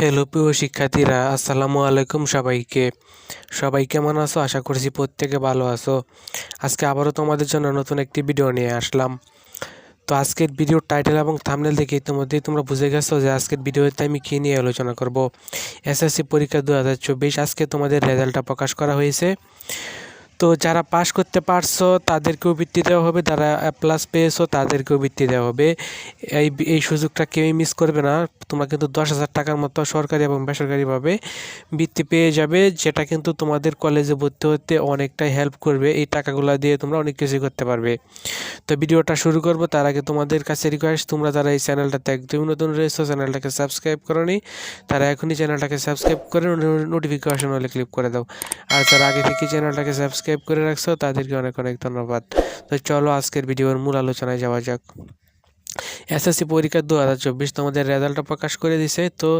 Hello প্রিয় শিক্ষার্থীরা, আসসালামু আলাইকুম সবাইকে। সবাই কেমন আছো? আশা করছি প্রত্যেকে ভালো আছো। আজকে আবারও তোমাদের জন্য নতুন একটি ভিডিও নিয়ে আসলাম। তো আজকের ভিডিওর টাইটেল এবং থামনেল দেখে ইতিমধ্যেই তোমরা বুঝে গেছো যে আজকের ভিডিওতে আমি কী নিয়ে আলোচনা করব। এসএসসি পরীক্ষা দু হাজার চব্বিশ, আজকে তোমাদের রেজাল্টটা প্রকাশ করা হয়েছে। তো যারা পাশ করতে পারছ, তাদেরকেও বৃত্তি দেওয়া হবে। যারা প্লাস পেয়েছ, তাদেরকেও বৃত্তি দেওয়া হবে। এই এই সুযোগটা কেউই মিস করবে না। তোমরা কিন্তু দশ হাজার টাকার মতো সরকারি এবং বেসরকারিভাবে বৃত্তি পেয়ে যাবে, যেটা কিন্তু তোমাদের কলেজে ভর্তি হতে অনেকটাই হেল্প করবে। এই টাকাগুলো দিয়ে তোমরা অনেক কিছুই করতে পারবে। তো ভিডিওটা শুরু করব। তার আগে তোমাদের কাছে রিকোয়েস্ট তোমরা যারা এই চ্যানেলটাতে একদমই নতুন রয়েছে, চ্যানেলটাকে সাবস্ক্রাইব করনি, তারা এখনই চ্যানেলটাকে সাবস্ক্রাইব করে নোটিফিকেশন হলে ক্লিক করে দাও। আর যারা আগে থেকে চ্যানেলটাকে সাবস্ক্রাইব করে রাখছো, তাদেরকে অনেক অনেক ধন্যবাদ। তো চলো আজকের ভিডিওর মূল আলোচনায় যাওয়া যাক। এসএসসি পরীক্ষা দু হাজার চব্বিশ তোমাদের রেজাল্টটা প্রকাশ করে দিছে। তো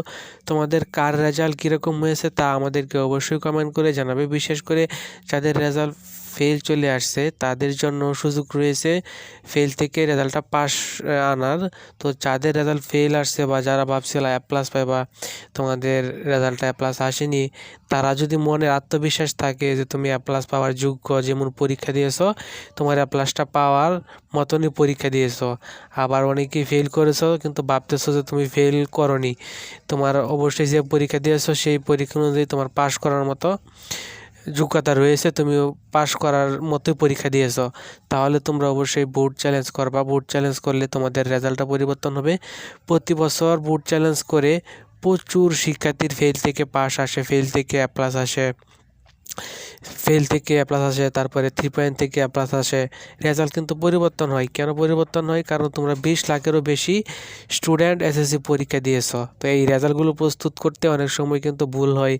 তোমাদের কার রেজাল্ট কীরকম হয়েছে তা আমাদেরকে অবশ্যই কমেন্ট করে জানাবে। বিশেষ করে যাদের রেজাল্ট ফেল চলে আসছে, তাদের জন্য সুযোগ রয়েছে ফেল থেকে রেজাল্টটা পাস আনার। তো যাদের রেজাল্ট ফেল আসছে বা যারা ভাবছিল অ্যাপ প্লাস পায় বা তোমাদের রেজাল্টটা অ্যাপ প্লাস আসেনি, তারা যদি মনে আত্মবিশ্বাস থাকে যে তুমি অ্যাপ প্লাস পাওয়ার যোগ্য, যেমন পরীক্ষা দিয়েছ, তোমার অ্যাপ প্লাসটা পাওয়ার মতনই পরীক্ষা দিয়েছ। আবার অনেকেই ফেল করেছ, কিন্তু ভাবতেছো যে তুমি ফেল করনি। তোমার অবশ্যই যে পরীক্ষা দিয়েছ, সেই পরীক্ষা অনুযায়ী তোমার পাস করার মতো যোগ্যতা রয়েছে তুমি পাশ করার মতোই পরীক্ষা দিয়েছ, তাহলে তোমরা অবশ্যই বোর্ড চ্যালেঞ্জ করবা। বোর্ড চ্যালেঞ্জ করলে তোমাদের রেজাল্টটা পরিবর্তন হবে। প্রতি বছর বোর্ড চ্যালেঞ্জ করে প্রচুর শিক্ষার্থীর ফেল থেকে পাস আসে ফেল থেকে প্লাস আসে। ফেল থেকে এ প্লাস আসে, তারপরে থ্রি পয়েন্ট থেকে এ প্লাস আসে। রেজাল্ট কিন্তু পরিবর্তন হয়। কেন পরিবর্তন হয়? কারণ তোমরা বিশ লাখেরও বেশি স্টুডেন্ট এসএসসি পরীক্ষা দিয়েছ। তো এই রেজাল্টগুলো প্রস্তুত করতে অনেক সময় কিন্তু ভুল হয়।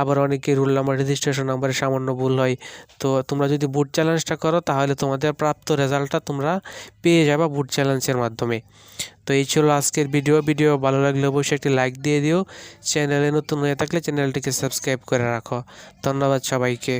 আবার অনেকে রুল নাম্বার রেজিস্ট্রেশন নাম্বারে সামান্য ভুল হয়। তো তোমরা যদি বুট চ্যালেঞ্জটা করো, তাহলে তোমাদের প্রাপ্ত রেজাল্টটা তোমরা পেয়ে যাবা বুট চ্যালেঞ্জের মাধ্যমে। তো এই ছিল আজকের ভিডিও ভিডিও ভালো লাগলে অবশ্যই একটি লাইক দিয়ে দিও। চ্যানেলে নতুন হয়ে থাকলে চ্যানেলটিকে সাবস্ক্রাইব করে রাখো। ধন্যবাদ সবাইকে।